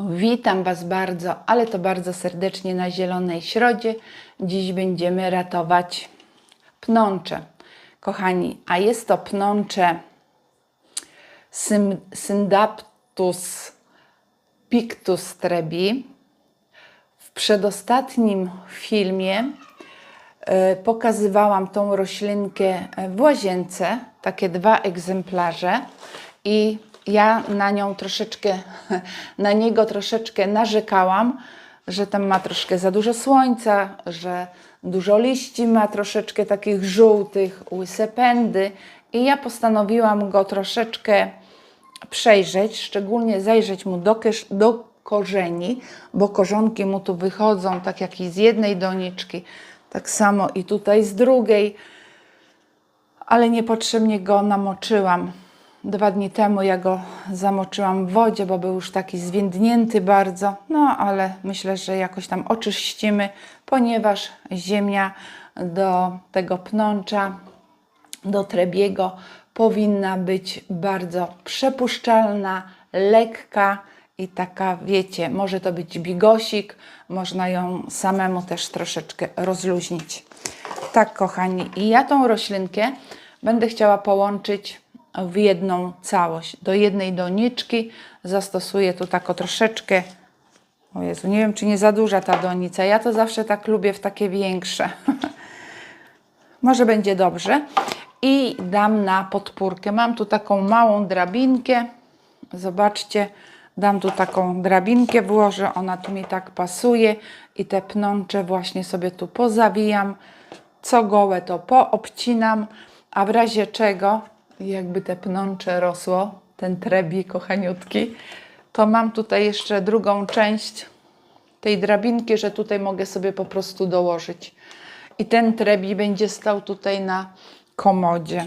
Witam Was bardzo, ale to bardzo serdecznie na Zielonej Środzie. Dziś będziemy ratować pnącze. Kochani, a jest to pnącze Syndaptus pictus trebi. W przedostatnim filmie e, pokazywałam tą roślinkę w łazience, takie dwa egzemplarze i ja na nią troszeczkę, na niego troszeczkę narzekałam, że tam ma troszkę za dużo słońca, że dużo liści ma troszeczkę takich żółtych, łyse pędy i ja postanowiłam go troszeczkę przejrzeć, szczególnie zajrzeć mu do, do korzeni, bo korzonki mu tu wychodzą, tak jak i z jednej doniczki, tak samo i tutaj z drugiej, ale niepotrzebnie go namoczyłam. Dwa dni temu ja go zamoczyłam w wodzie, bo był już taki zwiędnięty bardzo, no ale myślę, że jakoś tam oczyścimy, ponieważ ziemia do tego pnącza do trebiego powinna być bardzo przepuszczalna, lekka i taka, wiecie, może to być bigosik, można ją samemu też troszeczkę rozluźnić. Tak, kochani, i ja tą roślinkę będę chciała połączyć w jedną całość. Do jednej doniczki zastosuję tu tako troszeczkę o Jezu, nie wiem, czy nie za duża ta donica. Ja to zawsze tak lubię w takie większe. Może będzie dobrze. I dam na podpórkę. Mam tu taką małą drabinkę. Zobaczcie, dam tu taką drabinkę, włożę. Ona tu mi tak pasuje. I te pnącze właśnie sobie tu pozawijam. Co gołe to poobcinam. A w razie czego, jakby te pnącze rosło, ten trebi kochaniutki, to mam tutaj jeszcze drugą część tej drabinki, że tutaj mogę sobie po prostu dołożyć. I ten trebi będzie stał tutaj na komodzie.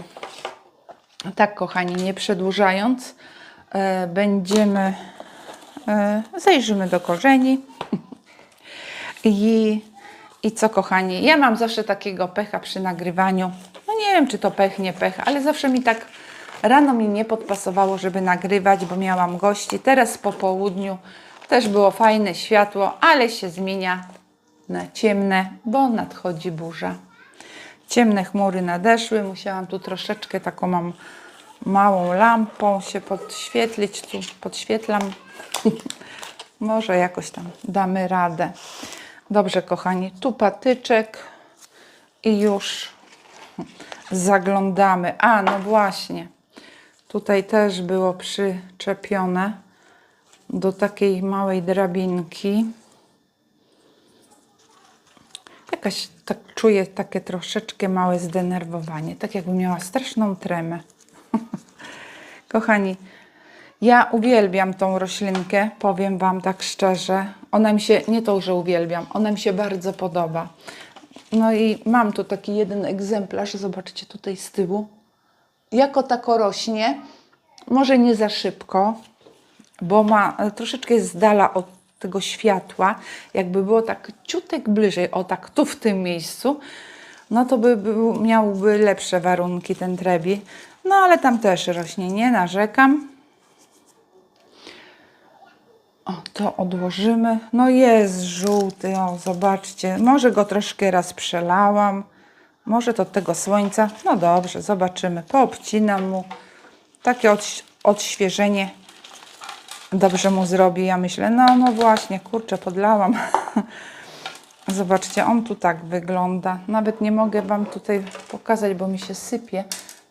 Tak, kochani, nie przedłużając, e, będziemy, e, zajrzymy do korzeni. I, I co, kochani, ja mam zawsze takiego pecha przy nagrywaniu. Nie wiem, czy to pech, nie pech, ale zawsze mi tak rano mi nie podpasowało, żeby nagrywać, bo miałam gości. Teraz po południu też było fajne światło, ale się zmienia na ciemne, bo nadchodzi burza. Ciemne chmury nadeszły, musiałam tu troszeczkę taką mam małą lampą się podświetlić, tu podświetlam. Może jakoś tam damy radę. Dobrze, kochani, tu patyczek i już zaglądamy. A, no właśnie, tutaj też było przyczepione do takiej małej drabinki. Jakaś tak czuję takie troszeczkę małe zdenerwowanie, tak jakby miała straszną tremę. Kochani, ja uwielbiam tą roślinkę, powiem Wam tak szczerze. Ona mi się, nie to, że uwielbiam, ona mi się bardzo podoba. No i mam tu taki jeden egzemplarz, zobaczcie tutaj z tyłu. Jako tako rośnie, może nie za szybko, bo ma e, troszeczkę z dala od tego światła, jakby było tak ciutek bliżej, o tak tu w tym miejscu, no to by był, miałby lepsze warunki ten trebi. No ale tam też rośnie, nie narzekam. O, to odłożymy. No jest żółty, o zobaczcie. Może go troszkę raz przelałam. Może to od tego słońca. No dobrze, zobaczymy. Poobcinam mu. Takie odś- odświeżenie dobrze mu zrobi. Ja myślę, no, no właśnie, kurczę, podlałam. Zobaczcie, on tu tak wygląda. Nawet nie mogę Wam tutaj pokazać, bo mi się sypie.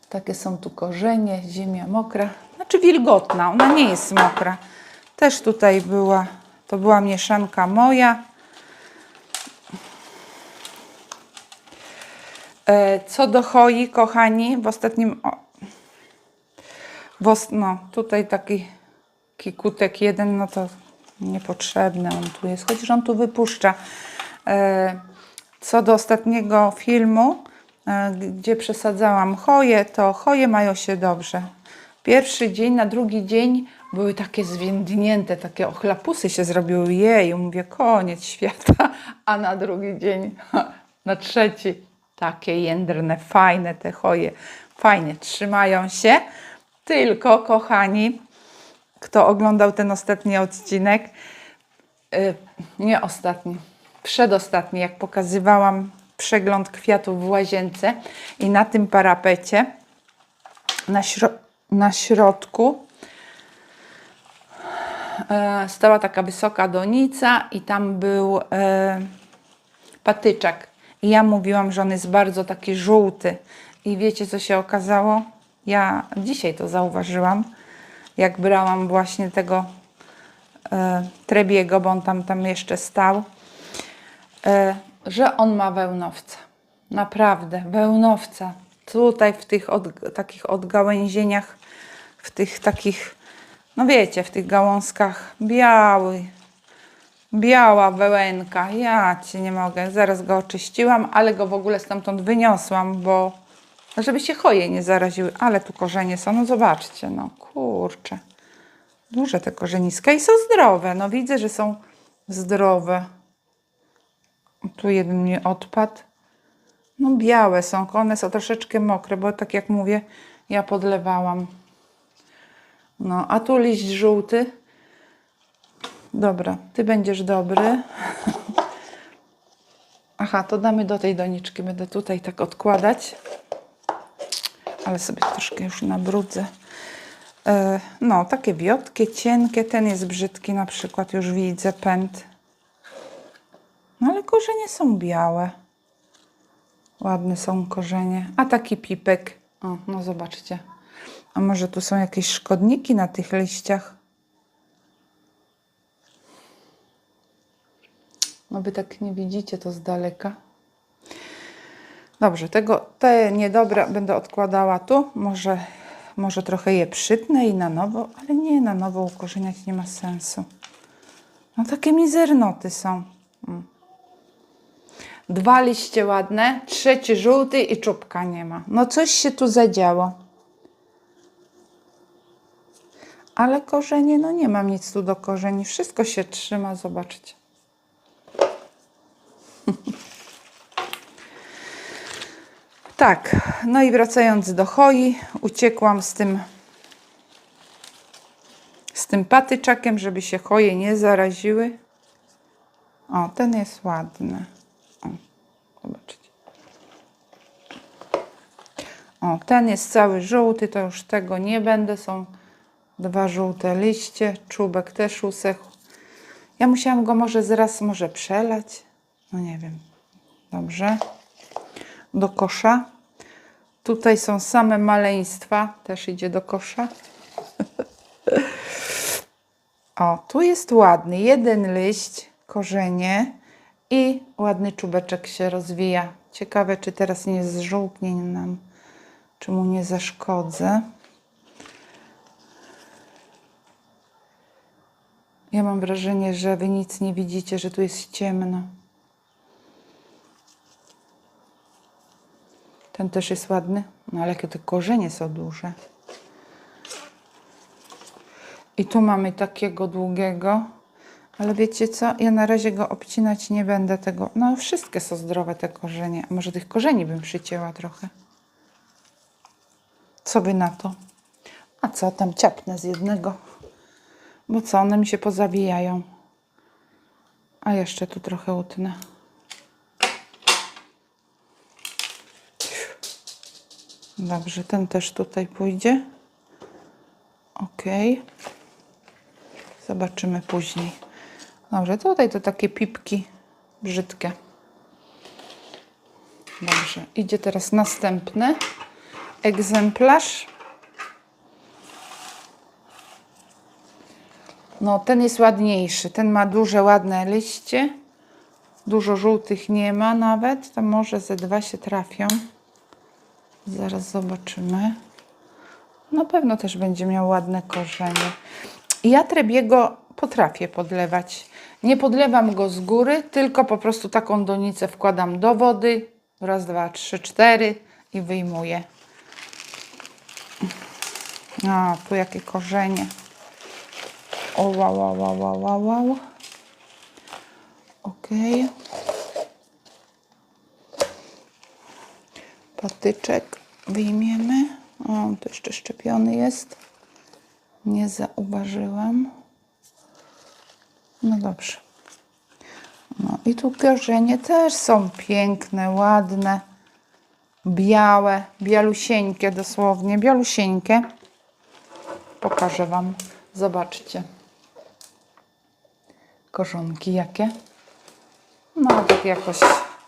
Takie są tu korzenie, ziemia mokra. Znaczy wilgotna, ona nie jest mokra. Też tutaj była, to była mieszanka moja. E, Co do choi, kochani, w ostatnim, o, no, tutaj taki kikutek jeden, no to niepotrzebny on tu jest, chociaż on tu wypuszcza. E, Co do ostatniego filmu, e, gdzie przesadzałam choje, to choje mają się dobrze. Pierwszy dzień, na drugi dzień były takie zwiędnięte, takie ochlapusy się zrobiły. Jej, mówię, koniec świata. A na drugi dzień, na trzeci, takie jędrne, fajne te choje. Fajnie trzymają się. Tylko, kochani, kto oglądał ten ostatni odcinek, y, nie ostatni, przedostatni, jak pokazywałam przegląd kwiatów w łazience i na tym parapecie na, śro- na środku stała taka wysoka donica i tam był e, patyczak. I ja mówiłam, że on jest bardzo taki żółty. I wiecie, co się okazało? Ja dzisiaj to zauważyłam, jak brałam właśnie tego e, Trebiego, bo on tam, tam jeszcze stał, e, że on ma wełnowca. Naprawdę, wełnowca. Tutaj w tych od, takich odgałęzieniach, w tych takich, no wiecie, w tych gałązkach biały, biała wełenka. Ja ci nie mogę. Zaraz go oczyściłam, ale go w ogóle stamtąd wyniosłam, bo żeby się choje nie zaraziły. Ale tu korzenie są, no zobaczcie, no kurczę. Duże te korzeniska i są zdrowe. No widzę, że są zdrowe. Tu jeden mi odpadł. No białe są, one są troszeczkę mokre, bo tak jak mówię, ja podlewałam. No, a tu liść żółty. Dobra, ty będziesz dobry. Aha, to damy do tej doniczki. Będę tutaj tak odkładać. Ale sobie troszkę już nabrudzę. E, no, takie wiotkie, cienkie. Ten jest brzydki na przykład, już widzę pęd. No ale korzenie są białe. Ładne są korzenie. A taki pipek. O, no zobaczcie. A może tu są jakieś szkodniki na tych liściach? No wy tak nie widzicie to z daleka. Dobrze, tego, te niedobre będę odkładała tu. Może, może trochę je przytnę i na nowo, ale nie, na nowo ukorzeniać nie ma sensu. No takie mizernoty są. Mm. Dwa liście ładne, trzeci żółty i czubka nie ma. No coś się tu zadziało. Ale korzenie, no nie mam nic tu do korzeni. Wszystko się trzyma, zobaczcie. Tak, no i wracając do choi, uciekłam z tym z tym patyczakiem, żeby się choje nie zaraziły. O, ten jest ładny. O, zobaczcie. O, ten jest cały żółty, to już tego nie będę. Są dwa żółte liście, czubek też usechł. Ja musiałam go może zaraz może przelać. No nie wiem. Dobrze. Do kosza. Tutaj są same maleństwa. Też idzie do kosza. O, tu jest ładny. Jeden liść, korzenie i ładny czubeczek się rozwija. Ciekawe, czy teraz nie zżółknie nam, czy mu nie zaszkodzę. Ja mam wrażenie, że wy nic nie widzicie, że tu jest ciemno. Ten też jest ładny, no ale jakie te korzenie są duże. I tu mamy takiego długiego, ale wiecie co? Ja na razie go obcinać nie będę tego. No, wszystkie są zdrowe te korzenie. A może tych korzeni bym przycięła trochę? Co by na to? A co tam ciapnę z jednego? Bo co, one mi się pozawijają. A jeszcze tu trochę utnę. Dobrze, ten też tutaj pójdzie. Ok. Zobaczymy później. Dobrze, tutaj to takie pipki brzydkie. Dobrze, idzie teraz następny egzemplarz. No, ten jest ładniejszy. Ten ma duże, ładne liście. Dużo żółtych nie ma nawet. To może ze dwa się trafią. Zaraz zobaczymy. Na pewno też będzie miał ładne korzenie. Ja trebiego potrafię podlewać. Nie podlewam go z góry, tylko po prostu taką donicę wkładam do wody. Raz, dwa, trzy, cztery i wyjmuję. A, tu jakie korzenie. O, wow, wow, wow, wow, wow, wow. Ok. Patyczek wyjmiemy. O, tu jeszcze szczepiony jest. Nie zauważyłam. No dobrze. No i tu korzenie też są piękne, ładne, białe, bialusieńkie dosłownie, bialusieńkie. Pokażę Wam. Zobaczcie. Korzonki jakie. No tak jakoś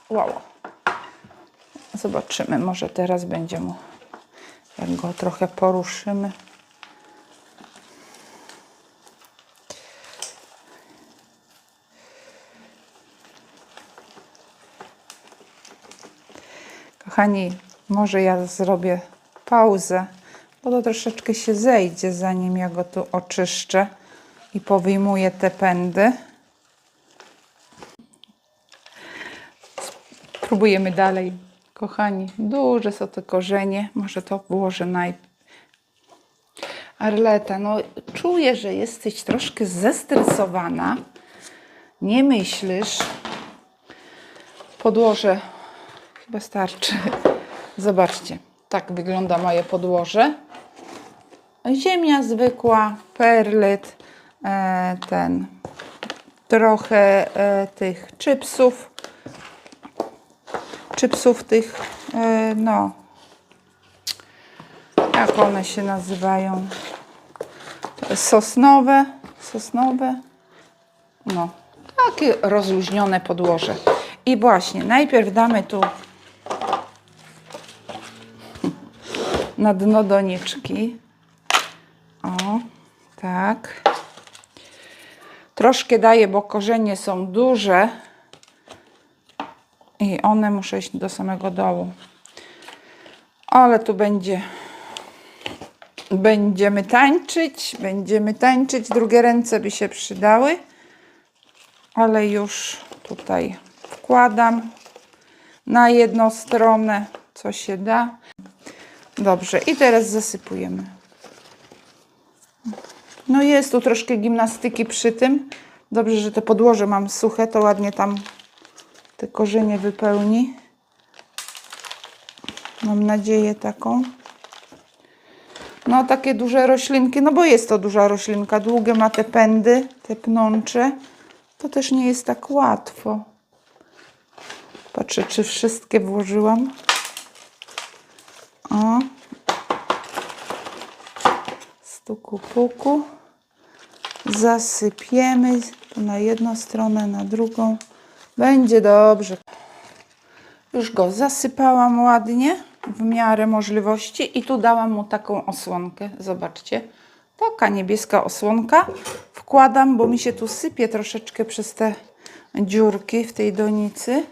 wow. Zobaczymy, może teraz będzie mu, jak go trochę poruszymy. Kochani, może ja zrobię pauzę, bo to troszeczkę się zejdzie, zanim ja go tu oczyszczę i powyjmuję te pędy. Próbujemy dalej. Kochani, duże są te korzenie. Może to włożę najpierw. Arleta, no czuję, że jesteś troszkę zestresowana. Nie myślisz. Podłoże chyba starczy. Zobaczcie, tak wygląda moje podłoże. Ziemia zwykła, perlet, e, ten, trochę e, tych chipsów, chipsów tych, e, no, jak one się nazywają? Sosnowe, sosnowe, no, takie rozluźnione podłoże. I właśnie, najpierw damy tu na dno doniczki. O, tak. Troszkę daję, bo korzenie są duże one muszą iść do samego dołu. Ale tu będzie będziemy tańczyć, będziemy tańczyć. Drugie ręce by się przydały, ale już tutaj wkładam na jedną stronę, co się da. Dobrze, i teraz zasypujemy. No jest tu troszkę gimnastyki przy tym. Dobrze, że te podłoże mam suche, to ładnie tam te korzenie wypełni. Mam nadzieję taką. No takie duże roślinki, no bo jest to duża roślinka, długie ma te pędy, te pnącze. To też nie jest tak łatwo. Patrzę, czy wszystkie włożyłam. O. Stuku puku. Zasypiemy na jedną stronę, na drugą. Będzie dobrze. Już go zasypałam ładnie, w miarę możliwości i tu dałam mu taką osłonkę. Zobaczcie, taka niebieska osłonka. Wkładam, bo mi się tu sypie troszeczkę przez te dziurki w tej donicy.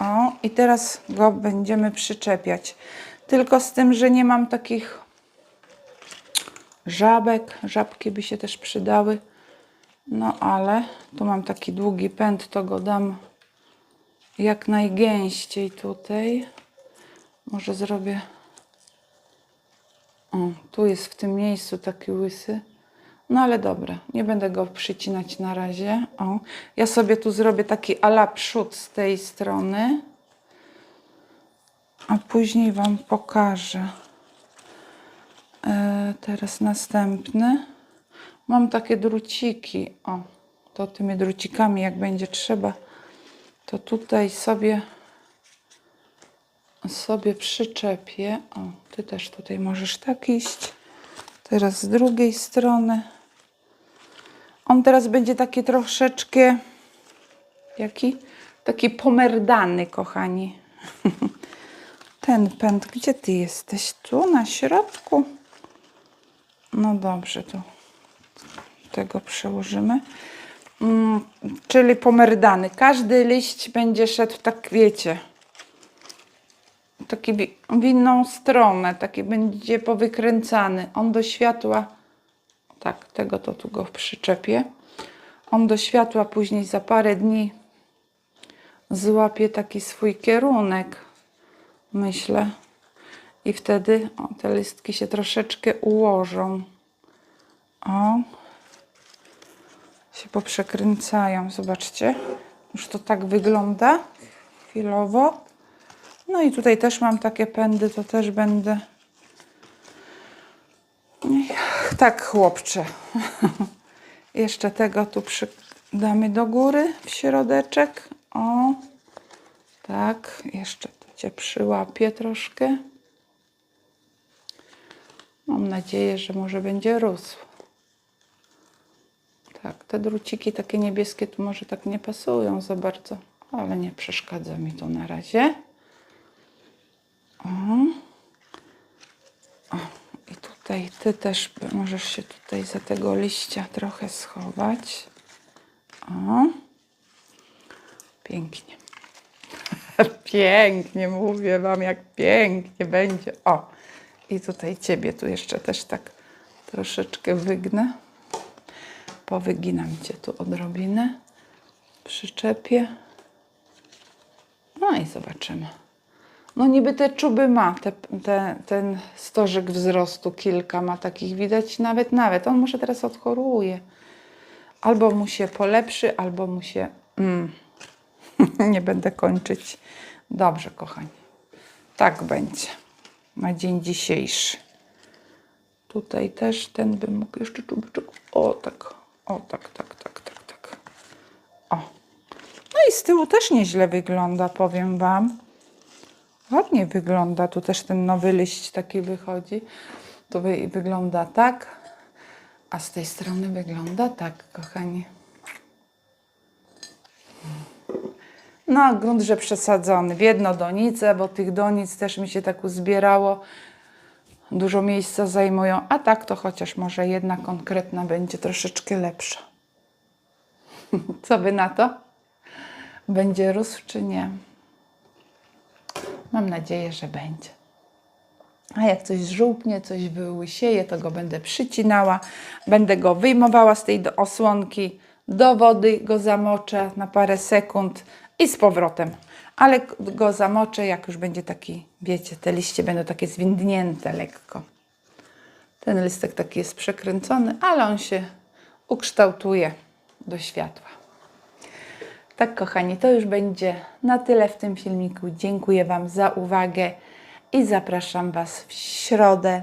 O, i teraz go będziemy przyczepiać. Tylko z tym, że nie mam takich żabek. Żabki by się też przydały. No ale tu mam taki długi pęd, to go dam jak najgęściej tutaj. Może zrobię. O, tu jest w tym miejscu taki łysy. No ale dobra, nie będę go przycinać na razie. O, ja sobie tu zrobię taki ala przód z tej strony. A później Wam pokażę. E, teraz następny. Mam takie druciki. O, to tymi drucikami, jak będzie trzeba, to tutaj sobie sobie przyczepię. O, ty też tutaj możesz tak iść. Teraz z drugiej strony. On teraz będzie taki troszeczkę jaki? Taki pomerdany, kochani. Ten pęd, gdzie ty jesteś? Tu na środku? No dobrze, to tego przełożymy. Mm, czyli pomerdany. Każdy liść będzie szedł tak, wiecie, taki w inną stronę, taki będzie powykręcany. On do światła, tak, tego to tu go przyczepię. On do światła później za parę dni złapie taki swój kierunek, myślę. I wtedy o, te listki się troszeczkę ułożą. O, się poprzekręcają. Zobaczcie, już to tak wygląda chwilowo. No i tutaj też mam takie pędy, to też będę. Ech, Tak, chłopcze. Jeszcze tego tu przy... damy do góry w środeczek. O, tak. Jeszcze tu Cię przyłapię troszkę. Mam nadzieję, że może będzie rósł. Tak, te druciki takie niebieskie tu może tak nie pasują za bardzo, ale nie przeszkadza mi to na razie. O. O, i tutaj ty też możesz się tutaj za tego liścia trochę schować. O. Pięknie. pięknie, mówię Wam, jak pięknie będzie. O, i tutaj Ciebie tu jeszcze też tak troszeczkę wygnę. Powyginam Cię tu odrobinę. Przyczepię. No i zobaczymy. No niby te czuby ma, te, te, ten stożek wzrostu kilka ma takich widać, nawet, nawet. On może teraz odchoruje. Albo mu się polepszy, albo mu się... Mm, nie będę kończyć. Dobrze, kochani. Tak będzie na dzień dzisiejszy. Tutaj też ten bym mógł jeszcze czubyczek. O tak, o tak, tak, tak, tak, tak. O. No i z tyłu też nieźle wygląda, powiem Wam. Ładnie wygląda. Tu też ten nowy liść taki wychodzi. To wy, wygląda tak, a z tej strony wygląda tak, kochani. No, grunt, że przesadzony w jedno donice, bo tych donic też mi się tak uzbierało. Dużo miejsca zajmują, a tak to chociaż może jedna konkretna będzie troszeczkę lepsza. Co by na to? Będzie rósł czy nie? Mam nadzieję, że będzie. A jak coś żółknie, coś wyłysieje, to go będę przycinała. Będę go wyjmowała z tej osłonki, do wody go zamoczę na parę sekund i z powrotem. Ale go zamoczę, jak już będzie taki, wiecie, te liście będą takie zwindnięte lekko. Ten listek taki jest przekręcony, ale on się ukształtuje do światła. Tak, kochani, to już będzie na tyle w tym filmiku. Dziękuję Wam za uwagę i zapraszam Was w środę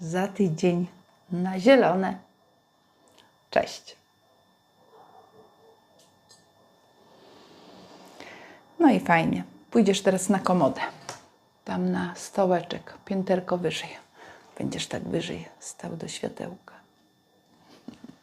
za tydzień na zielone. Cześć. No i fajnie. Pójdziesz teraz na komodę. Tam na stołeczek, pięterko wyżej. Będziesz tak wyżej stał do światełka.